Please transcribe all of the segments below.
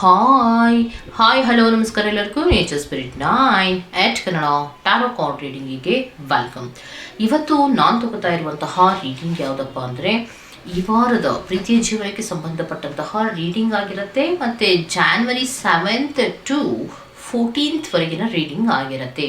Hi hi hello ನಮಸ್ಕಾರ ಎಲ್ಲರಿಗೂ. Nature spirit nine eight Kannada tarot card ರೀಡಿಂಗಿಗೆ welcome ಇವತ್ತು ನಾನು ತಗೋತಾ ಇರುವಂತಹ ರೀಡಿಂಗ್ ಯಾವುದಪ್ಪ ಅಂದರೆ, ಈ ವಾರದ ಪ್ರೀತಿಯ ಜೀವನಕ್ಕೆ ಸಂಬಂಧಪಟ್ಟಂತಹ ರೀಡಿಂಗ್ ಆಗಿರುತ್ತೆ ಮತ್ತು ಜಾನ್ವರಿ ಸೆವೆಂತ್ ಟು ಫೋರ್ಟೀನ್ತ್ವರೆಗಿನ ರೀಡಿಂಗ್ ಆಗಿರುತ್ತೆ.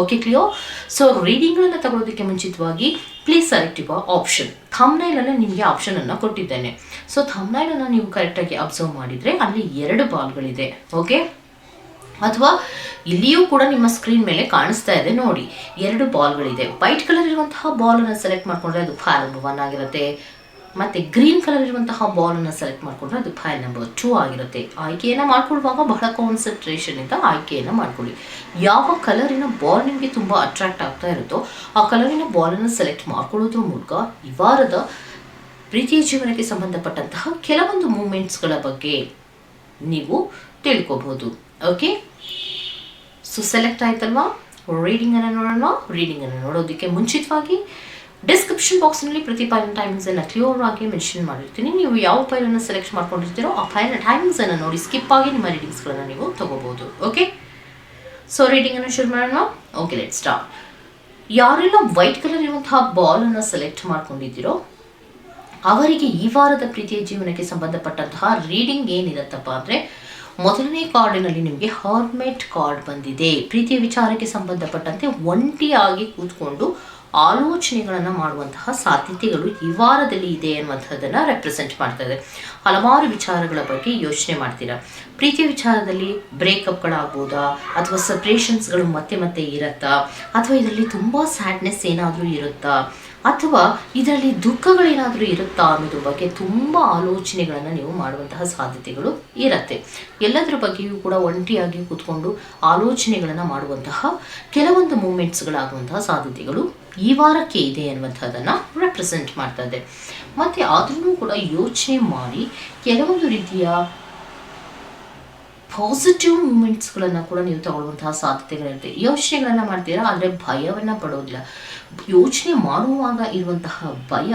ಓಕೆ ಕ್ಲಿಯೋ ಸೊ ರೀಡಿಂಗ್ಗಳನ್ನು ತಗೊಳ್ಳೋದಕ್ಕೆ ಮುಂಚಿತವಾಗಿ ಪ್ಲೀಸ್ ಸೆಲೆಕ್ಟ್ ಯುವ ಆಪ್ಷನ್ ಥಮ್ನೈಲಲ್ಲಿ ನಿಮಗೆ ಆಪ್ಷನನ್ನು ಕೊಟ್ಟಿದ್ದೇನೆ. ಸೊ ಥಮ್ನೈಲನ್ನು ನೀವು ಕರೆಕ್ಟಾಗಿ ಅಬ್ಸರ್ವ್ ಮಾಡಿದರೆ ಅಲ್ಲಿ ಎರಡು ಬಾಲ್ಗಳಿದೆ ಓಕೆ ಅಥವಾ ಇಲ್ಲಿಯೂ ಕೂಡ ನಿಮ್ಮ ಸ್ಕ್ರೀನ್ ಮೇಲೆ ಕಾಣಿಸ್ತಾ ಇದೆ. ನೋಡಿ, ಎರಡು ಬಾಲ್ಗಳಿದೆ ವೈಟ್ ಕಲರ್ ಇರುವಂತಹ ಬಾಲನ್ನು ಸೆಲೆಕ್ಟ್ ಮಾಡಿಕೊಂಡ್ರೆ ಅದು ಫೈಲ್ ಒನ್ ಆಗಿರುತ್ತೆ ಮತ್ತು ಗ್ರೀನ್ ಕಲರ್ ಇರುವಂತಹ ಬಾಲನ್ನು ಸೆಲೆಕ್ಟ್ ಮಾಡಿಕೊಂಡ್ರೆ ಅದು ಫೈಲ್ ನಂಬರ್ ಟೂ ಆಗಿರುತ್ತೆ. ಆಯ್ಕೆಯನ್ನು ಮಾಡ್ಕೊಳ್ಳುವಾಗ ಬಹಳ ಕಾನ್ಸಂಟ್ರೇಷನಿಂದ ಆಯ್ಕೆಯನ್ನು ಮಾಡ್ಕೊಳ್ಳಿ. ಯಾವ ಕಲರಿನ ಬಾಲ್ ನಿಮಗೆ ತುಂಬ ಅಟ್ರಾಕ್ಟ್ ಆಗ್ತಾ ಇರುತ್ತೋ ಆ ಕಲರಿನ ಬಾಲನ್ನು ಸೆಲೆಕ್ಟ್ ಮಾಡ್ಕೊಳ್ಳೋದ್ರ ಮೂಲಕ ಈ ವಾರದ ಪ್ರೀತಿಯ ಜೀವನಕ್ಕೆ ಸಂಬಂಧಪಟ್ಟಂತಹ ಕೆಲವೊಂದು ಮೂಮೆಂಟ್ಸ್ಗಳ ಬಗ್ಗೆ ನೀವು ತಿಳ್ಕೊಬಹುದು. ಓಕೆ ಸೊ ಸೆಲೆಕ್ಟ್ ಆಯ್ತಲ್ವಾ? ರೀಡಿಂಗನ್ನು ನೋಡೋಣ. ರೀಡಿಂಗನ್ನು ನೋಡೋದಕ್ಕೆ ಮುಂಚಿತವಾಗಿ ಡಿಸ್ಕ್ರಿಪ್ಷನ್ ಬಾಕ್ಸ್ನಲ್ಲಿ ಪ್ರತಿ ಫೈಲಿನ ಟೈಮಿಂಗ್ಸನ್ನು ಕ್ಲಿಯರ್ ಆಗಿ ಮೆನ್ಷನ್ ಮಾಡಿರ್ತೀನಿ. ನೀವು ಯಾವ ಫೈಲನ್ನು ಸೆಲೆಕ್ಟ್ ಮಾಡ್ಕೊಂಡಿರ್ತೀರೋ ಆ ಫೈಲಿನ ಟೈಮಿಂಗ್ಸನ್ನು ನೋಡಿ ಸ್ಕಿಪ್ ಆಗಿ ನಿಮ್ಮ ರೀಡಿಂಗ್ಸ್ಗಳನ್ನು ನೀವು ತಗೋಬಹುದು ಓಕೆ ಸೊ ರೀಡಿಂಗನ್ನು ಶುರು ಮಾಡೋಣ. ಓಕೆ ಲೆಟ್ ಸ್ಟಾರ್ಟ್ ಯಾರೆಲ್ಲ ವೈಟ್ ಕಲರ್ ಇರುವಂತಹ ಬಾಲನ್ನು ಸೆಲೆಕ್ಟ್ ಮಾಡ್ಕೊಂಡಿದ್ದೀರೋ, ಅವರಿಗೆ ಈ ವಾರದ ಪ್ರೀತಿಯ ಜೀವನಕ್ಕೆ ಸಂಬಂಧಪಟ್ಟಂತಹ ರೀಡಿಂಗ್ ಏನಿರುತ್ತಪ್ಪ ಅಂದರೆ, ಮೊದಲನೇ ಕಾರ್ಡಿನಲ್ಲಿ ನಿಮಗೆ ಹಾರ್ಮೆಟ್ ಕಾರ್ಡ್ ಬಂದಿದೆ. ಪ್ರೀತಿಯ ವಿಚಾರಕ್ಕೆ ಸಂಬಂಧಪಟ್ಟಂತೆ ಒಂಟಿಯಾಗಿ ಕೂತ್ಕೊಂಡು ಆಲೋಚನೆಗಳನ್ನು ಮಾಡುವಂತಹ ಸಾಧ್ಯತೆಗಳು ಈ ವಾರದಲ್ಲಿ ಇದೆ ಅನ್ನುವಂಥದ್ದನ್ನು ರೆಪ್ರೆಸೆಂಟ್ ಮಾಡ್ತಾ ಇದೆ. ಹಲವಾರು ವಿಚಾರಗಳ ಬಗ್ಗೆ ಯೋಚನೆ ಮಾಡ್ತೀರಾ? ಪ್ರೀತಿಯ ವಿಚಾರದಲ್ಲಿ ಬ್ರೇಕಪ್ಗಳಾಗ್ಬೋದಾ ಅಥವಾ ಸಪ್ರೇಷನ್ಸ್ಗಳು ಮತ್ತೆ ಮತ್ತೆ ಇರುತ್ತಾ? ಅಥವಾ ಇದರಲ್ಲಿ ತುಂಬ ಸ್ಯಾಡ್ನೆಸ್ ಏನಾದರೂ ಇರುತ್ತಾ? ಅಥವಾ ಇದರಲ್ಲಿ ದುಃಖಗಳೇನಾದರೂ ಇರುತ್ತಾ ಅನ್ನೋದ್ರ ಬಗ್ಗೆ ತುಂಬ ಆಲೋಚನೆಗಳನ್ನು ನೀವು ಮಾಡುವಂತಹ ಸಾಧ್ಯತೆಗಳು ಇರುತ್ತೆ. ಎಲ್ಲದರ ಬಗ್ಗೆಯೂ ಕೂಡ ಒಂಟಿಯಾಗಿ ಕೂತ್ಕೊಂಡು ಆಲೋಚನೆಗಳನ್ನು ಮಾಡುವಂತಹ ಕೆಲವೊಂದು ಮೂಮೆಂಟ್ಸ್ಗಳಾಗುವಂತಹ ಸಾಧ್ಯತೆಗಳು ಈ ವಾರಕ್ಕೆ ಇದೆ ಅನ್ನುವಂಥದ್ದನ್ನು ರೆಪ್ರೆಸೆಂಟ್ ಮಾಡ್ತದೆ ಮತ್ತು ಆದ್ರೂ ಕೂಡ ಯೋಚನೆ ಮಾಡಿ ಕೆಲವೊಂದು ರೀತಿಯ ಪಾಸಿಟಿವ್ ಮೂಮೆಂಟ್ಸ್ಗಳನ್ನು ಕೂಡ ನೀವು ತಗೊಳ್ಳುವಂತಹ ಸಾಧ್ಯತೆಗಳಿರುತ್ತೆ. ಯೋಚನೆಗಳನ್ನು ಮಾಡ್ತೀರಾ? ಆದರೆ ಭಯವನ್ನು ಪಡೋದಿಲ್ಲ. ಯೋಚನೆ ಮಾಡುವಾಗ ಇರುವಂತಹ ಭಯ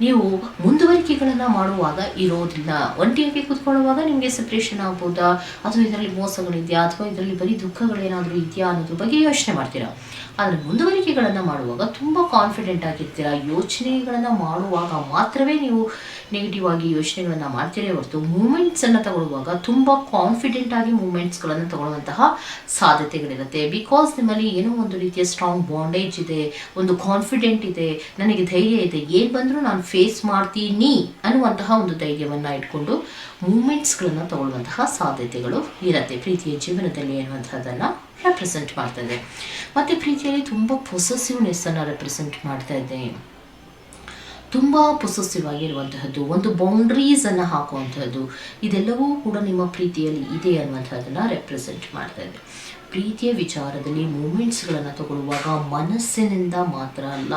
ನೀವು ಮುಂದುವರಿಕೆಗಳನ್ನು ಮಾಡುವಾಗ ಇರೋದಿಲ್ಲ. ಒಂಟಿಯಾಗಿ ಕೂತ್ಕೊಳ್ಳುವಾಗ ನಿಮಗೆ ಸಪ್ರೇಷನ್ ಆಗ್ಬೋದಾ? ಅಥವಾ ಇದರಲ್ಲಿ ಮೋಸಗಳಿದೆಯಾ? ಅಥವಾ ಇದರಲ್ಲಿ ಬರೀ ದುಃಖಗಳೇನಾದರೂ ಇದೆಯಾ ಅನ್ನೋದ್ರ ಬಗ್ಗೆ ಯೋಚನೆ ಮಾಡ್ತೀರಾ? ಆದರೆ ಮುಂದುವರಿಕೆಗಳನ್ನು ಮಾಡುವಾಗ ತುಂಬ ಕಾನ್ಫಿಡೆಂಟ್ ಆಗಿರ್ತೀರಾ? ಯೋಚನೆಗಳನ್ನು ಮಾಡುವಾಗ ಮಾತ್ರವೇ ನೀವು ನೆಗೆಟಿವ್ ಆಗಿ ಯೋಚನೆಗಳನ್ನು ಮಾಡ್ತೀರೇ ಹೊರತು ಮೂಮೆಂಟ್ಸನ್ನು ತಗೊಳ್ಳುವಾಗ ತುಂಬ ಕಾನ್ಫಿಡೆಂಟ್ ಆಗಿ ಮೂಮೆಂಟ್ಸ್ಗಳನ್ನು ತಗೊಳ್ಳುವಂತಹ ಸಾಧ್ಯತೆಗಳಿರುತ್ತೆ. ಬಿಕಾಸ್ ನಿಮ್ಮಲ್ಲಿ ಏನೋ ಒಂದು ರೀತಿಯ ಸ್ಟ್ರಾಂಗ್ ಬಾಂಡೇಜ್ ಇದೆ, ಒಂದು ಕಾನ್ಫಿಡೆಂಟ್ ಇದೆ, ನನಗೆ ಧೈರ್ಯ ಇದೆ, ಏನು ಬಂದರೂ ನಾನು ಫೇಸ್ ಮಾಡ್ತೀನಿ ಅನ್ನುವಂತಹ ಒಂದು ಧೈರ್ಯವನ್ನು ಇಟ್ಕೊಂಡು ಮೂಮೆಂಟ್ಸ್ಗಳನ್ನು ತಗೊಳ್ಳುವಂತಹ ಸಾಧ್ಯತೆಗಳು ಇರುತ್ತೆ. ಪ್ರೀತಿಯ ಜೀವನದಲ್ಲಿ ಅನ್ನುವಂಥದ್ದನ್ನು ರೆಪ್ರೆಸೆಂಟ್ ಮಾಡ್ತಾ ಇದೆ. ಮತ್ತು ಪ್ರೀತಿಯಲ್ಲಿ ತುಂಬ ಪೊಸೆಸಿವ್ನೆಸ್ಸನ್ನು ರೆಪ್ರೆಸೆಂಟ್ ಮಾಡ್ತಾ ಇದೆ. ತುಂಬ ಪೊಸೆಸಿವ್ ಆಗಿರುವಂತಹದ್ದು ಒಂದು ಬೌಂಡ್ರೀಸನ್ನು ಹಾಕುವಂತಹದ್ದು, ಇದೆಲ್ಲವೂ ಕೂಡ ನಿಮ್ಮ ಪ್ರೀತಿಯಲ್ಲಿ ಇದೆ ಅನ್ನುವಂಥದ್ದನ್ನು ರೆಪ್ರೆಸೆಂಟ್ ಮಾಡ್ತಾ ಇದೆ. ಪ್ರೀತಿಯ ವಿಚಾರದಲ್ಲಿ ಮೂಮೆಂಟ್ಸ್ಗಳನ್ನು ತಗೊಳ್ಳುವಾಗ ಮನಸ್ಸಿನಿಂದ ಮಾತ್ರ ಅಲ್ಲ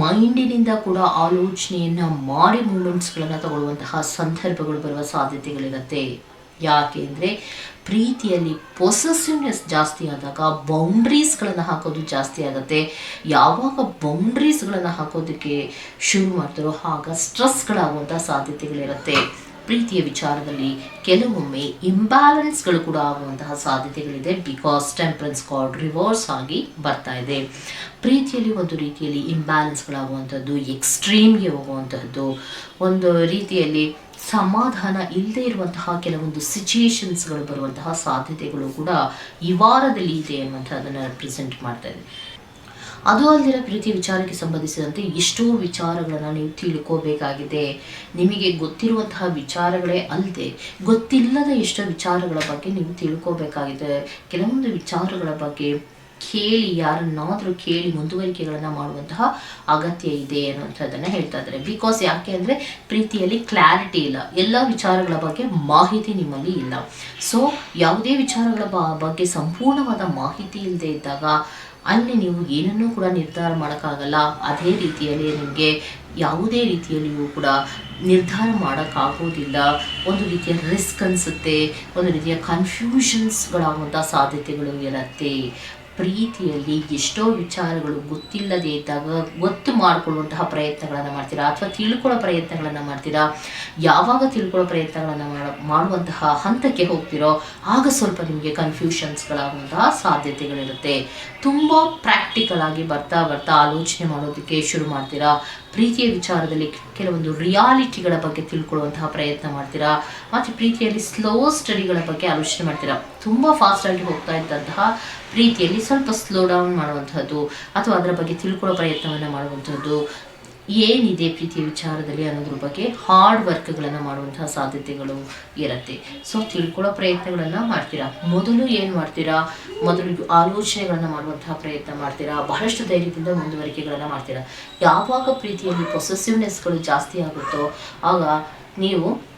ಮೈಂಡಿನಿಂದ ಕೂಡ ಆಲೋಚನೆಯನ್ನು ಮಾಡಿ ಮೂಮೆಂಟ್ಸ್ಗಳನ್ನು ತಗೊಳ್ಳುವಂತಹ ಸಂದರ್ಭಗಳು ಬರುವ ಸಾಧ್ಯತೆಗಳಿರುತ್ತೆ. ಯಾಕೆ ಅಂದರೆ ಪ್ರೀತಿಯಲ್ಲಿ ಪೊಸೆಸಿವ್ನೆಸ್ ಜಾಸ್ತಿ ಆದಾಗ ಬೌಂಡ್ರೀಸ್ಗಳನ್ನು ಹಾಕೋದು ಜಾಸ್ತಿ ಆಗುತ್ತೆ. ಯಾವಾಗ ಬೌಂಡ್ರೀಸ್ಗಳನ್ನು ಹಾಕೋದಕ್ಕೆ ಶುರು ಮಾಡ್ತಾರೋ ಆಗ ಸ್ಟ್ರೆಸ್ಗಳಾಗುವಂಥ ಸಾಧ್ಯತೆಗಳಿರುತ್ತೆ. ಪ್ರೀತಿಯ ವಿಚಾರದಲ್ಲಿ ಕೆಲವೊಮ್ಮೆ ಇಂಬ್ಯಾಲೆನ್ಸ್ಗಳು ಕೂಡ ಆಗುವಂತಹ ಸಾಧ್ಯತೆಗಳಿದೆ. ಬಿಕಾಸ್ ಟೆಂಪ್ರೆನ್ಸ್ ಕಾರ್ಡ್ ರಿವರ್ಸ್ ಆಗಿ ಬರ್ತಾ ಇದೆ. ಪ್ರೀತಿಯಲ್ಲಿ ಒಂದು ರೀತಿಯಲ್ಲಿ ಇಂಬ್ಯಾಲೆನ್ಸ್ಗಳಾಗುವಂಥದ್ದು ಎಕ್ಸ್ಟ್ರೀಮ್ಗೆ ಹೋಗುವಂಥದ್ದು, ಒಂದು ರೀತಿಯಲ್ಲಿ ಸಮಾಧಾನ ಇಲ್ಲದೆ ಇರುವಂತಹ ಕೆಲವೊಂದು ಸಿಚುಯೇಷನ್ಸ್ಗಳು ಬರುವಂತಹ ಸಾಧ್ಯತೆಗಳು ಕೂಡ ಈ ವಾರದಲ್ಲಿ ಇದೆ ಅನ್ನುವಂಥದ್ದನ್ನು ರೆಪ್ರೆಸೆಂಟ್ ಮಾಡ್ತಾ ಇದೆ ಅದು ಅಲ್ಲದಿರ ಪ್ರೀತಿ ವಿಚಾರಕ್ಕೆ ಸಂಬಂಧಿಸಿದಂತೆ ಎಷ್ಟೋ ವಿಚಾರಗಳನ್ನು ನೀವು ತಿಳ್ಕೋಬೇಕಾಗಿದೆ. ನಿಮಗೆ ಗೊತ್ತಿರುವಂತಹ ವಿಚಾರಗಳೇ ಅಲ್ಲದೆ, ಗೊತ್ತಿಲ್ಲದ ಎಷ್ಟೋ ವಿಚಾರಗಳ ಬಗ್ಗೆ ನೀವು ತಿಳ್ಕೋಬೇಕಾಗಿದೆ. ಕೆಲವೊಂದು ವಿಚಾರಗಳ ಬಗ್ಗೆ ಕೇಳಿ ಯಾರನ್ನಾದರೂ ಕೇಳಿ ಮುಂದುವರಿಕೆಗಳನ್ನು ಮಾಡುವಂತಹ ಅಗತ್ಯ ಇದೆ ಅನ್ನುವಂಥದ್ದನ್ನು ಹೇಳ್ತಾ ಇದ್ದಾರೆ. ಬಿಕಾಸ್ ಯಾಕೆ ಅಂದರೆ ಪ್ರೀತಿಯಲ್ಲಿ ಕ್ಲಾರಿಟಿ ಇಲ್ಲ. ಎಲ್ಲ ವಿಚಾರಗಳ ಬಗ್ಗೆ ಮಾಹಿತಿ ನಿಮ್ಮಲ್ಲಿ ಇಲ್ಲ. ಸೊ ಯಾವುದೇ ವಿಚಾರಗಳ ಬಗ್ಗೆ ಸಂಪೂರ್ಣವಾದ ಮಾಹಿತಿ ಇಲ್ಲದೆ ಇದ್ದಾಗ ಅಲ್ಲಿ ನೀವು ಏನನ್ನೂ ಕೂಡ ನಿರ್ಧಾರ ಮಾಡೋಕ್ಕಾಗಲ್ಲ. ಅದೇ ರೀತಿಯಲ್ಲಿ ನಿಮಗೆ ಯಾವುದೇ ರೀತಿಯಲ್ಲಿಯೂ ಕೂಡ ನಿರ್ಧಾರ ಮಾಡೋಕ್ಕಾಗೋದಿಲ್ಲ. ಒಂದು ರೀತಿಯ ರಿಸ್ಕ್ ಅನಿಸುತ್ತೆ. ಒಂದು ರೀತಿಯ ಕನ್ಫ್ಯೂಷನ್ಸ್ಗಳಾಗುವಂಥ ಸಾಧ್ಯತೆಗಳು ಇರುತ್ತೆ. ಪ್ರೀತಿಯಲ್ಲಿ ಎಷ್ಟೋ ವಿಚಾರಗಳು ಗೊತ್ತಿಲ್ಲದೇ ಇದ್ದಾಗ ಗೊತ್ತು ಮಾಡಿಕೊಳ್ಳುವಂತಹ ಪ್ರಯತ್ನಗಳನ್ನು ಮಾಡ್ತೀರಾ? ಅಥವಾ ತಿಳ್ಕೊಳ್ಳೋ ಪ್ರಯತ್ನಗಳನ್ನು ಮಾಡ್ತೀರಾ? ಯಾವಾಗ ತಿಳ್ಕೊಳ್ಳೋ ಪ್ರಯತ್ನಗಳನ್ನು ಮಾಡುವಂತಹ ಹಂತಕ್ಕೆ ಹೋಗ್ತಿರೋ, ಆಗ ಸ್ವಲ್ಪ ನಿಮಗೆ ಕನ್ಫ್ಯೂಷನ್ಸ್ಗಳಾಗುವಂತಹ ಸಾಧ್ಯತೆಗಳಿರುತ್ತೆ. ತುಂಬ ಪ್ರಾಕ್ಟಿಕಲ್ ಆಗಿ ಬರ್ತಾ ಬರ್ತಾ ಆಲೋಚನೆ ಮಾಡೋದಕ್ಕೆ ಶುರು ಮಾಡ್ತೀರಾ? ಪ್ರೀತಿಯ ವಿಚಾರದಲ್ಲಿ ಕೆಲವೊಂದು ರಿಯಾಲಿಟಿಗಳ ಬಗ್ಗೆ ತಿಳ್ಕೊಳ್ಳುವಂತಹ ಪ್ರಯತ್ನ ಮಾಡ್ತೀರಾ? ಮತ್ತು ಪ್ರೀತಿಯಲ್ಲಿ ಸ್ಲೋ ಸ್ಟಡಿಗಳ ಬಗ್ಗೆ ಆಲೋಚನೆ ಮಾಡ್ತೀರಾ? ತುಂಬ ಫಾಸ್ಟಾಗಿ ಹೋಗ್ತಾ ಇದ್ದಂತಹ ಪ್ರೀತಿಯಲ್ಲಿ ಸ್ವಲ್ಪ ಸ್ಲೋ ಡೌನ್ ಮಾಡುವಂಥದ್ದು ಅಥವಾ ಅದರ ಬಗ್ಗೆ ತಿಳ್ಕೊಳ್ಳೋ ಪ್ರಯತ್ನವನ್ನು ಮಾಡುವಂಥದ್ದು ಏನಿದೆ ಪ್ರೀತಿಯ ವಿಚಾರದಲ್ಲಿ ಅನ್ನೋದ್ರ ಬಗ್ಗೆ ಹಾರ್ಡ್ ವರ್ಕ್ಗಳನ್ನು ಮಾಡುವಂತಹ ಸಾಧ್ಯತೆಗಳು ಇರುತ್ತೆ. ಸೊ ತಿಳ್ಕೊಳ್ಳೋ ಪ್ರಯತ್ನಗಳನ್ನು ಮಾಡ್ತೀರಾ? ಮೊದಲು ಏನು ಮಾಡ್ತೀರಾ? ಮೊದಲು ಆಲೋಚನೆಗಳನ್ನು ಮಾಡುವಂತಹ ಪ್ರಯತ್ನ ಮಾಡ್ತೀರಾ? ಬಹಳಷ್ಟು ಧೈರ್ಯದಿಂದ ಮುಂದುವರಿಕೆಗಳನ್ನು ಮಾಡ್ತೀರಾ? ಯಾವಾಗ ಪ್ರೀತಿಯಲ್ಲಿ ಪೊಸೆಸಿವ್ನೆಸ್ಗಳು ಜಾಸ್ತಿ ಆಗುತ್ತೋ, ಆಗ ನೀವು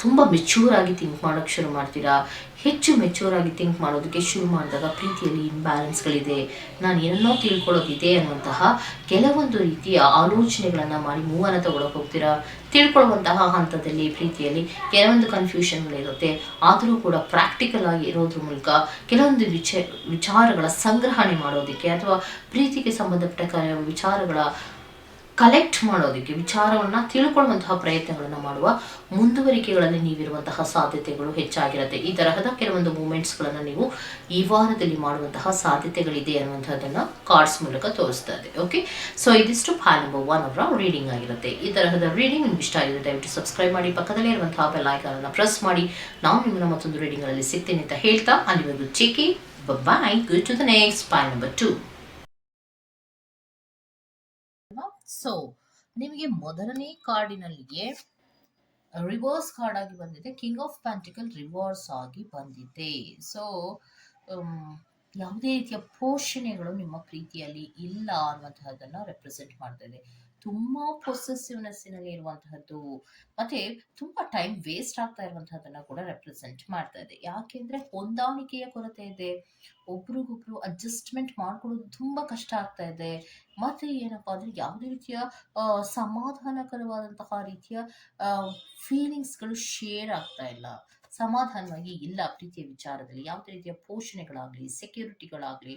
ತುಂಬ ಮೆಚೂರ್ ಆಗಿ ಥಿಂಕ್ ಮಾಡೋಕ್ಕೆ ಶುರು ಮಾಡ್ತೀರಾ? ಹೆಚ್ಚು ಮೆಚೂರ್ ಆಗಿ ಥಿಂಕ್ ಮಾಡೋದಕ್ಕೆ ಶುರು ಮಾಡಿದಾಗ ಪ್ರೀತಿಯಲ್ಲಿ ಇನ್ಬ್ಯಾಲೆನ್ಸ್ಗಳಿದೆ ನಾನು ಏನನ್ನೋ ತಿಳ್ಕೊಳ್ಳೋದಿದೆ ಅನ್ನುವಂತಹ ಕೆಲವೊಂದು ರೀತಿಯ ಆಲೋಚನೆಗಳನ್ನು ಮಾಡಿ ಮೂವನ್ನ ತಗೊಳಕ್ಕೆ ಹೋಗ್ತೀರಾ? ತಿಳ್ಕೊಳ್ಳುವಂತಹ ಹಂತದಲ್ಲಿ ಪ್ರೀತಿಯಲ್ಲಿ ಕೆಲವೊಂದು ಕನ್ಫ್ಯೂಷನ್ಗಳಿರುತ್ತೆ ಆದರೂ ಕೂಡ ಪ್ರಾಕ್ಟಿಕಲ್ ಆಗಿ ಇರೋದ್ರ ಮೂಲಕ ಕೆಲವೊಂದು ವಿಚ, ವಿಚಾರಗಳ ಸಂಗ್ರಹಣೆ ಮಾಡೋದಕ್ಕೆ ಅಥವಾ ಪ್ರೀತಿಗೆ ಸಂಬಂಧಪಟ್ಟ ವಿಚಾರಗಳ ಕಲೆಕ್ಟ್ ಮಾಡೋದಕ್ಕೆ ವಿಚಾರವನ್ನು ತಿಳ್ಕೊಳ್ಳುವಂತಹ ಪ್ರಯತ್ನಗಳನ್ನು ಮಾಡುವ ಮುಂದುವರಿಕೆಗಳಲ್ಲಿ ನೀವಿರುವಂತಹ ಸಾಧ್ಯತೆಗಳು ಹೆಚ್ಚಾಗಿರುತ್ತೆ. ಈ ತರಹದ ಕೆಲವೊಂದು ಮೂಮೆಂಟ್ಸ್ಗಳನ್ನು ನೀವು ಈ ವಾರದಲ್ಲಿ ಮಾಡುವಂತಹ ಸಾಧ್ಯತೆಗಳಿದೆ ಅನ್ನುವಂಥದ್ದನ್ನು ಕಾರ್ಡ್ಸ್ ಮೂಲಕ ತೋರಿಸ್ತಾ ಇದೆ. ಓಕೆ ಸೊ ಇದಿಷ್ಟು ಫ್ಯಾನ್ ನಂಬರ್ ಒನ್ ಅವರ ರೀಡಿಂಗ್ ಆಗಿರುತ್ತೆ. ಈ ತರಹದ ರೀಡಿಂಗ್ ನಿಮ್ಗೆ ಇಷ್ಟ ಆಗಿದೆ ದಯವಿಟ್ಟು ಸಬ್ಸ್ಕ್ರೈಬ್ ಮಾಡಿ, ಪಕ್ಕದಲ್ಲೇ ಇರುವಂತಹ ಬೆಲ್ ಐಕಾನನ್ನು ಪ್ರೆಸ್ ಮಾಡಿ. ನಾವು ನಿಮ್ಮನ್ನ ಮತ್ತೊಂದು ರೀಡಿಂಗ್ಗಳಲ್ಲಿ ಸಿಗ್ತೀನಿ ಅಂತ ಹೇಳ್ತಾ, ಅಲ್ಲಿವರೆಗೂ ಚಿಕ್ಕಿ bye good to the next pile number two so ನಿಮಗೆ ಮೊದಲನೇ ಕಾರ್ಡಿನಲ್ಲಿಗೆ ರಿವರ್ಸ್ ಕಾರ್ಡ್ ಆಗಿ ಬಂದಿದೆ ಕಿಂಗ್ ಆಫ್ ಪ್ಯಾಂಟಿಕಲ್ ರಿವರ್ಸ್ ಆಗಿ ಬಂದಿದೆ. ಸೊ ಯಾವುದೇ ರೀತಿಯ ಪೋಷಣೆಗಳು ನಿಮ್ಮ ಪ್ರೀತಿಯಲ್ಲಿ ಇಲ್ಲ ಅನ್ನುವಂತಹದನ್ನ ರೆಪ್ರೆಸೆಂಟ್ ಮಾಡ್ತಾ ಇದೆ. ತುಂಬಾ ಪೊಸೆಸಿವ್ನೆಸ್ಸಿನಲ್ಲಿ ಇರುವಂತಹದ್ದು. ಮತ್ತೆ ತುಂಬಾ ಟೈಮ್ ವೇಸ್ಟ್ ಆಗ್ತಾ ಇರುವಂತಹದನ್ನ ಕೂಡ ರೆಪ್ರೆಸೆಂಟ್ ಮಾಡ್ತಾ ಇದೆ. ಯಾಕೆಂದ್ರೆ ಹೊಂದಾಣಿಕೆಯ ಕೊರತೆ ಇದೆ. ಒಬ್ರಿಗೊಬ್ರು ಅಡ್ಜಸ್ಟ್ಮೆಂಟ್ ಮಾಡ್ಕೊಳ್ಳೋದು ತುಂಬಾ ಕಷ್ಟ ಆಗ್ತಾ ಇದೆ. ಮತ್ತೆ ಏನಪ್ಪಾ ಅಂದ್ರೆ ಯಾವುದೇ ರೀತಿಯ ಸಮಾಧಾನಕರವಾದಂತಹ ರೀತಿಯ ಫೀಲಿಂಗ್ಸ್ಗಳು ಶೇರ್ ಆಗ್ತಾ ಇಲ್ಲ. ಸಮಾಧಾನವಾಗಿ ಇಲ್ಲ ಪ್ರೀತಿಯ ವಿಚಾರದಲ್ಲಿ. ಯಾವುದೇ ರೀತಿಯ ಪೋಷಣೆಗಳಾಗ್ಲಿ ಸೆಕ್ಯೂರಿಟಿಗಳಾಗ್ಲಿ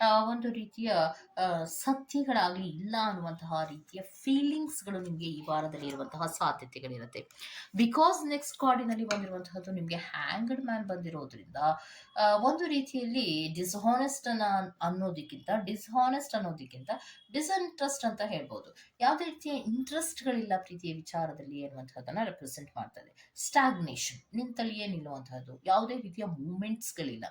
ಒಂದು ರೀತಿಯ ಸತ್ಯಗಳಾಗಲಿ ಇಲ್ಲ ಅನ್ನುವಂತಹ ರೀತಿಯ ಫೀಲಿಂಗ್ಸ್ಗಳು ನಿಮಗೆ ಈ ವಾರದಲ್ಲಿ ಇರುವಂತಹ ಸಾಧ್ಯತೆಗಳಿರುತ್ತೆ. ಬಿಕಾಸ್ ನೆಕ್ಸ್ಟ್ ಕಾರ್ಡಿನಲ್ಲಿ ಬಂದಿರುವಂತಹದ್ದು ನಿಮಗೆ ಹ್ಯಾಂಗಡ್ ಮ್ಯಾನ್ ಬಂದಿರೋದ್ರಿಂದ ಒಂದು ರೀತಿಯಲ್ಲಿ ಡಿಸ್ಹಾನೆಸ್ಟ್ ಅನ್ನೋದಕ್ಕಿಂತ ಡಿಸ್ಹಾನೆಸ್ಟ್ ಅನ್ನೋದಕ್ಕಿಂತ ಡಿಸ್ಇಂಟ್ರೆಸ್ಟ್ ಅಂತ ಹೇಳ್ಬೋದು. ಯಾವುದೇ ರೀತಿಯ ಇಂಟ್ರೆಸ್ಟ್ಗಳಿಲ್ಲ ಪ್ರೀತಿಯ ವಿಚಾರದಲ್ಲಿ ಅನ್ನುವಂಥದ್ದನ್ನ ರೆಪ್ರೆಸೆಂಟ್ ಮಾಡ್ತದೆ. ಸ್ಟಾಗ್ನೇಷನ್ ನಿಂತಲ್ಲಿಯೇ ನಿಲ್ಲುವಂತಹದ್ದು. ಯಾವುದೇ ರೀತಿಯ ಮೂಮೆಂಟ್ಸ್ಗಳಿಲ್ಲ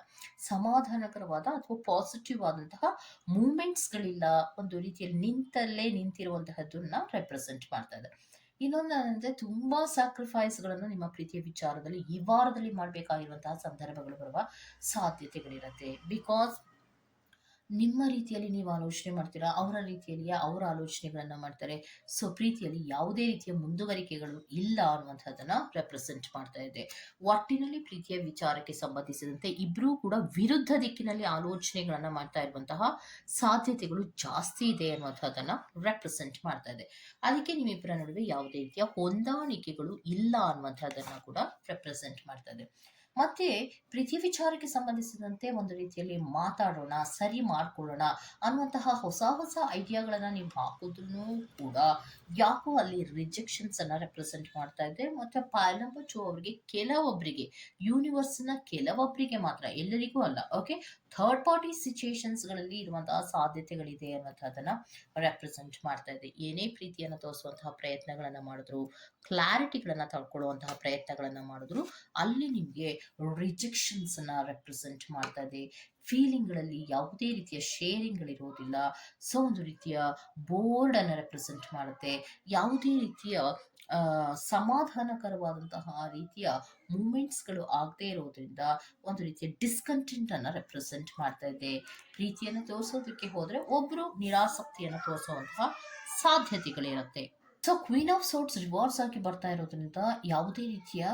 ಸಮಾಧಾನಕರವಾದ ಅಥವಾ ಪಾಸಿಟಿವ್ ಆದಂತಹ ಮೂಮೆಂಟ್ಸ್ಗಳಿಲ್ಲ ಒಂದು ರೀತಿಯಲ್ಲಿ ನಿಂತಲ್ಲೇ ನಿಂತಿರುವಂತಹದ್ದನ್ನ ರೆಪ್ರೆಸೆಂಟ್ ಮಾಡ್ತಾ ಇದೆ. ಇನ್ನೊಂದು ಅಂದ್ರೆ ತುಂಬಾ ಸ್ಯಾಕ್ರಿಫೈಸ್ಗಳನ್ನು ನಿಮ್ಮ ಪ್ರೀತಿಯ ವಿಚಾರದಲ್ಲಿ ಈ ವಾರದಲ್ಲಿ ಮಾಡಬೇಕಾಗಿರುವಂತಹ ಸಂದರ್ಭಗಳು ಬರುವ ಸಾಧ್ಯತೆಗಳಿರುತ್ತೆ. ಬಿಕಾಸ್ ನಿಮ್ಮ ರೀತಿಯಲ್ಲಿ ನೀವು ಆಲೋಚನೆ ಮಾಡ್ತೀರಾ? ಅವರ ರೀತಿಯಲ್ಲಿ ಅವರ ಆಲೋಚನೆಗಳನ್ನ ಮಾಡ್ತಾರೆ? ಸೊ, ಪ್ರೀತಿಯಲ್ಲಿ ಯಾವುದೇ ರೀತಿಯ ಮುಂದುವರಿಕೆಗಳು ಇಲ್ಲ ಅನ್ನುವಂಥದ್ದನ್ನ ರೆಪ್ರೆಸೆಂಟ್ ಮಾಡ್ತಾ ಇದೆ. ಒಟ್ಟಿನಲ್ಲಿ ಪ್ರೀತಿಯ ವಿಚಾರಕ್ಕೆ ಸಂಬಂಧಿಸಿದಂತೆ ಇಬ್ಬರೂ ಕೂಡ ವಿರುದ್ಧ ದಿಕ್ಕಿನಲ್ಲಿ ಆಲೋಚನೆಗಳನ್ನ ಮಾಡ್ತಾ ಇರುವಂತಹ ಸಾಧ್ಯತೆಗಳು ಜಾಸ್ತಿ ಇದೆ ಅನ್ನುವಂಥದ್ದನ್ನ ರೆಪ್ರೆಸೆಂಟ್ ಮಾಡ್ತಾ ಇದೆ. ಅದಕ್ಕೆ ನಿಮ್ಮಿಬ್ಬರ ನಡುವೆ ಯಾವುದೇ ರೀತಿಯ ಹೊಂದಾಣಿಕೆಗಳು ಇಲ್ಲ ಅನ್ನುವಂಥದ್ದನ್ನ ಕೂಡ ರೆಪ್ರೆಸೆಂಟ್ ಮಾಡ್ತಾ ಇದೆ. ಮತ್ತೆ ಪ್ರೀತಿ ವಿಚಾರಕ್ಕೆ ಸಂಬಂಧಿಸಿದಂತೆ ಒಂದು ರೀತಿಯಲ್ಲಿ ಮಾತಾಡೋಣ, ಸರಿ ಮಾಡ್ಕೊಳ್ಳೋಣ ಅನ್ನುವಂತಹ ಹೊಸ ಹೊಸ ಐಡಿಯಾಗಳನ್ನ ನೀವು ಹಾಕಿದ್ರು ಕೂಡ ಯಾಕೋ ಅಲ್ಲಿ ರಿಜೆಕ್ಷನ್ಸ್ ಅನ್ನ ರೆಪ್ರೆಸೆಂಟ್ ಮಾಡ್ತಾ ಇದೆ. ಮತ್ತೆ ಚೋ ಅವರಿಗೆ ಕೆಲವೊಬ್ಬರಿಗೆ ಯೂನಿವರ್ಸ್ನ ಕೆಲವೊಬ್ಬರಿಗೆ ಮಾತ್ರ, ಎಲ್ಲರಿಗೂ ಅಲ್ಲ ಓಕೆ ಥರ್ಡ್ ಪಾರ್ಟಿ ಸಿಚುಯೇಷನ್ಸ್ಗಳಲ್ಲಿ ಇರುವಂತಹ ಸಾಧ್ಯತೆಗಳಿದೆ ಅನ್ನೋಂಥದ್ದನ್ನ ರೆಪ್ರೆಸೆಂಟ್ ಮಾಡ್ತಾ ಇದೆ. ಏನೇ ಪ್ರೀತಿಯನ್ನು ತೋರಿಸುವಂತಹ ಪ್ರಯತ್ನಗಳನ್ನ ಮಾಡಿದ್ರು ಕ್ಲಾರಿಟಿಗಳನ್ನು ತಳ್ಕೊಳ್ಳುವಂತಹ ಪ್ರಯತ್ನಗಳನ್ನ ಮಾಡಿದ್ರು, ಅಲ್ಲಿ ನಿಮಗೆ ರಿಜೆಕ್ಷನ್ಸ್ ಅನ್ನ ರೆಪ್ರೆಸೆಂಟ್ ಮಾಡ್ತಾ ಇದೆ ಫೀಲಿಂಗ್ಗಳಲ್ಲಿ ಯಾವುದೇ ರೀತಿಯ ಶೇರಿಂಗ್ಗಳಿರೋದಿಲ್ಲ ಸೊ ಒಂದು ರೀತಿಯ ಬೋರ್ಡ್ ಅನ್ನ ರೆಪ್ರೆಸೆಂಟ್ ಮಾಡುತ್ತೆ. ಯಾವುದೇ ರೀತಿಯ ಸಮಾಧಾನಕರವಾದಂತಹ ರೀತಿಯ ಮೂಮೆಂಟ್ಸ್ಗಳು ಆಗದೇ ಇರೋದ್ರಿಂದ ಒಂದು ರೀತಿಯ ಡಿಸ್ಕಂಟೆಂಟ್ ಅನ್ನ ರೆಪ್ರೆಸೆಂಟ್ ಮಾಡ್ತಾ ಇದೆ ಪ್ರೀತಿಯನ್ನು ತೋರಿಸೋದಕ್ಕೆ ಹೋದ್ರೆ ಒಬ್ರು ನಿರಾಸಕ್ತಿಯನ್ನು ತೋರಿಸುವಂತಹ ಸಾಧ್ಯತೆಗಳಿರುತ್ತೆ. So queen of swords rewards ಆಗಿ ಬರ್ತಾ ಇರೋದ್ರಿಂದ ಯಾವುದೇ ರೀತಿಯ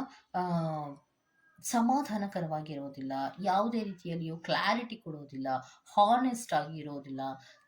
ಸಮಾಧಾನಕರವಾಗಿರೋದಿಲ್ಲ, ಯಾವುದೇ ರೀತಿಯಲ್ಲಿಯೂ ಕ್ಲಾರಿಟಿ ಕೊಡೋದಿಲ್ಲ ಹಾನೆಸ್ಟ್ ಆಗಿ ಇರೋದಿಲ್ಲ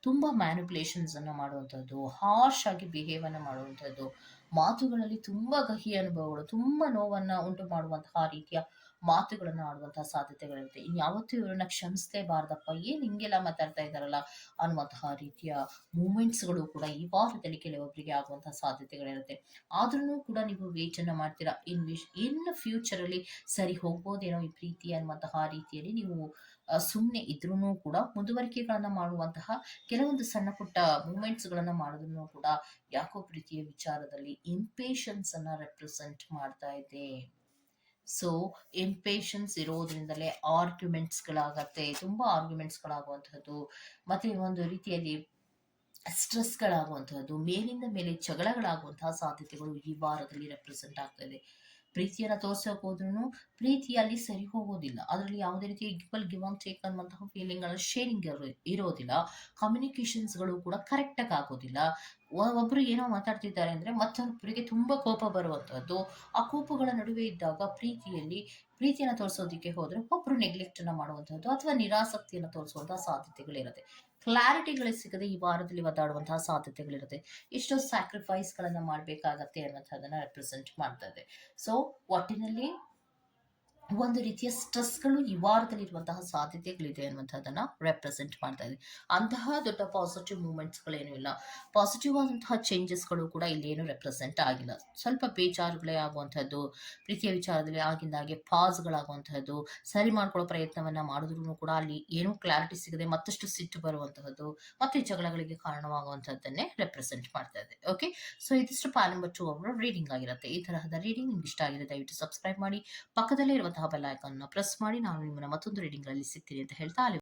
ತುಂಬ ಮ್ಯಾನಿಪುಲೇಷನ್ಸನ್ನು ಮಾಡುವಂಥದ್ದು ಹಾರ್ಶ್ ಆಗಿ ಬಿಹೇವನ್ನು ಮಾಡುವಂಥದ್ದು. ಮಾತುಗಳಲ್ಲಿ ತುಂಬಾ ಕಹಿ ಅನುಭವಗಳು, ತುಂಬಾ ನೋವನ್ನ ಉಂಟು ಮಾಡುವಂತಹ ರೀತಿಯ ಮಾತುಗಳನ್ನು ಆಡುವಂತಹ ಸಾಧ್ಯತೆಗಳಿರುತ್ತೆ. ಇನ್ಯಾವತ್ತೂ ಇವರನ್ನ ಕ್ಷಮಿಸಲೇಬಾರ್ದಪ್ಪ ಏನ್ ಹಿಂಗೆಲ್ಲ ಮಾತಾಡ್ತಾ ಇದ್ದಾರಲ್ಲ ಅನ್ನುವಂತಹ ರೀತಿಯ ಮೂಮೆಂಟ್ಸ್ಗಳು ಕೂಡ ಈ ವಾರದಲ್ಲಿ ಕೆಲವೊಬ್ಬರಿಗೆ ಆಗುವಂತಹ ಸಾಧ್ಯತೆಗಳಿರುತ್ತೆ. ಆದ್ರೂ ಕೂಡ ನೀವು ವೇಚನ ಮಾಡ್ತೀರಾ? ಇನ್ ವಿಶ್, ಇನ್ ಫ್ಯೂಚರಲ್ಲಿ ಸರಿ ಹೋಗ್ಬೋದೇನೋ ಈ ಪ್ರೀತಿ ಅನ್ನುವಂತಹ ರೀತಿಯಲ್ಲಿ ನೀವು ಸುಮ್ಮನೆ ಇದ್ರೂ ಕೂಡ ಮುಂದುವರಿಕೆಗಳನ್ನ ಮಾಡುವಂತಹ ಕೆಲವೊಂದು ಸಣ್ಣ ಪುಟ್ಟ ಮೂಮೆಂಟ್ಸ್ಗಳನ್ನು ಮಾಡೋದನ್ನು ಕೂಡ ಯಾಕೋ ಪ್ರೀತಿಯ ವಿಚಾರದಲ್ಲಿ ಇಂಪೇಷನ್ಸ್ ಅನ್ನ ರೆಪ್ರೆಸೆಂಟ್ ಮಾಡ್ತಾ ಇದೆ. ಸೊ ಇಂಪೇಷನ್ಸ್ ಇರೋದ್ರಿಂದಲೇ ಆರ್ಗ್ಯುಮೆಂಟ್ಸ್ಗಳಾಗತ್ತೆ ತುಂಬ ಆರ್ಗ್ಯುಮೆಂಟ್ಸ್ಗಳಾಗುವಂತಹದ್ದು ಮತ್ತೆ ಒಂದು ರೀತಿಯಲ್ಲಿ ಸ್ಟ್ರೆಸ್ಗಳಾಗುವಂಥದ್ದು ಮೇಲಿಂದ ಮೇಲೆ ಜಗಳಗಳಾಗುವಂತಹ ಸಾಧ್ಯತೆಗಳು ಈ ವಾರದಲ್ಲಿ ರೆಪ್ರೆಸೆಂಟ್ ಆಗ್ತಾ ಇದೆ. ಪ್ರೀತಿಯನ್ನ ತೋರ್ಸಕ್ ಹೋದ್ರೂ ಪ್ರೀತಿಯಲ್ಲಿ ಸರಿ ಹೋಗೋದಿಲ್ಲ. ಅದರಲ್ಲಿ ಯಾವುದೇ ರೀತಿ ಈಕ್ವಲ್ ಗಿವ್ ಆನ್ ಟೇಕ್ ಅನ್ನುವಂತಹ ಫೀಲಿಂಗ್ಗಳ ಶೇರಿಂಗ್ ಇರೋದಿಲ್ಲ. ಕಮ್ಯುನಿಕೇಶನ್ಸ್ಗಳು ಕೂಡ ಕರೆಕ್ಟಾಗಿ ಆಗೋದಿಲ್ಲ. ಒಬ್ಬರು ಏನೋ ಮಾತಾಡ್ತಿದ್ದಾರೆ ಅಂದ್ರೆ ಮತ್ತೊಬ್ಬರಿಗೆ ತುಂಬಾ ಕೋಪ ಬರುವಂಥದ್ದು ಆ ಕೋಪಗಳ ನಡುವೆ ಇದ್ದಾಗ ಪ್ರೀತಿಯಲ್ಲಿ ಪ್ರೀತಿಯನ್ನ ತೋರಿಸೋದಕ್ಕೆ ಹೋದ್ರೆ ಒಬ್ರು ನೆಗ್ಲೆಕ್ಟ್ ಅನ್ನ ಮಾಡುವಂತಹದ್ದು ಅಥವಾ ನಿರಾಸಕ್ತಿಯನ್ನು ತೋರಿಸುವಂತಹ ಸಾಧ್ಯತೆಗಳಿರುತ್ತೆ. ಕ್ಲಾರಿಟಿಗಳು ಸಿಗದೆ ಈ ವಾರದಲ್ಲಿ ಒದ್ದಾಡುವಂತಹ ಸಾಧ್ಯತೆಗಳಿರುತ್ತೆ. ಇಷ್ಟು ಸ್ಯಾಕ್ರಿಫೈಸ್ ಗಳನ್ನ ಮಾಡಬೇಕಾಗತ್ತೆ ಅನ್ನೋಂಥದ್ದನ್ನು ರೆಪ್ರೆಸೆಂಟ್ ಮಾಡ್ತಾ ಇದೆ. ಸೊ ಒಟ್ಟಿನಲ್ಲಿ ಒಂದು ರೀತಿಯ ಸ್ಟ್ರೆಸ್ಗಳು ಈ ವಾರದಲ್ಲಿ ಇರುವಂತಹ ಸಾಧ್ಯತೆಗಳಿದೆ ಅನ್ನುವಂಥದ್ದನ್ನ ರೆಪ್ರೆಸೆಂಟ್ ಮಾಡ್ತಾ ಇದೆ. ಅಂತಹ ದೊಡ್ಡ ಪಾಸಿಟಿವ್ ಮೂಮೆಂಟ್ಸ್ಗಳೇನೂ ಇಲ್ಲ. ಪಾಸಿಟಿವ್ ಆದಂತಹ ಚೇಂಜಸ್ಗಳು ಕೂಡ ಇಲ್ಲೇನು ರೆಪ್ರೆಸೆಂಟ್ ಆಗಿಲ್ಲ. ಸ್ವಲ್ಪ ಬೇಜಾರುಗಳೇ ಆಗುವಂಥದ್ದು, ಪ್ರೀತಿಯ ವಿಚಾರದಲ್ಲಿ ಆಗಿಂದಾಗೆ ಪಾಸ್ಗಳಾಗುವಂತಹದ್ದು ಸರಿ ಮಾಡ್ಕೊಳ್ಳೋ ಪ್ರಯತ್ನವನ್ನ ಮಾಡಿದ್ರು ಕೂಡ ಅಲ್ಲಿ ಏನೂ ಕ್ಲಾರಿಟಿ ಸಿಗದೆ ಮತ್ತಷ್ಟು ಸಿಟ್ಟು ಬರುವಂತಹದ್ದು, ಮತ್ತೆ ಜಗಳಗಳಿಗೆ ಕಾರಣವಾಗುವಂತಹದ್ದನ್ನೇ ರೆಪ್ರೆಸೆಂಟ್ ಮಾಡ್ತಾ ಇದೆ. ಓಕೆ ಸೊ ಇದಿಷ್ಟು ಪಾಲ್ ನಂಬರ್ ಟು ಅವರ ರೀಡಿಂಗ್ ಆಗಿರುತ್ತೆ. ಈ ತರಹದ ರೀಡಿಂಗ್ ನಿಮ್ಗೆ ಇಷ್ಟ ಆಗಿದೆ ದಯವಿಟ್ಟು ಸಬ್ಸ್ಕ್ರೈಬ್ ಮಾಡಿ. ಪಕ್ಕದಲ್ಲೇ ಇರುವಂತಹ ಬೆಲ್ ಐಕಾನ್ ಪ್ರೆಸ್ ಮಾಡಿ ನಾನು ನಿಮ್ಮನ್ನ ಮತ್ತೊಂದು ರೀಡಿಂಗ್ ಅಲ್ಲಿ ಸಿಗ್ತೀನಿ ಅಂತ ಹೇಳ್ತಾ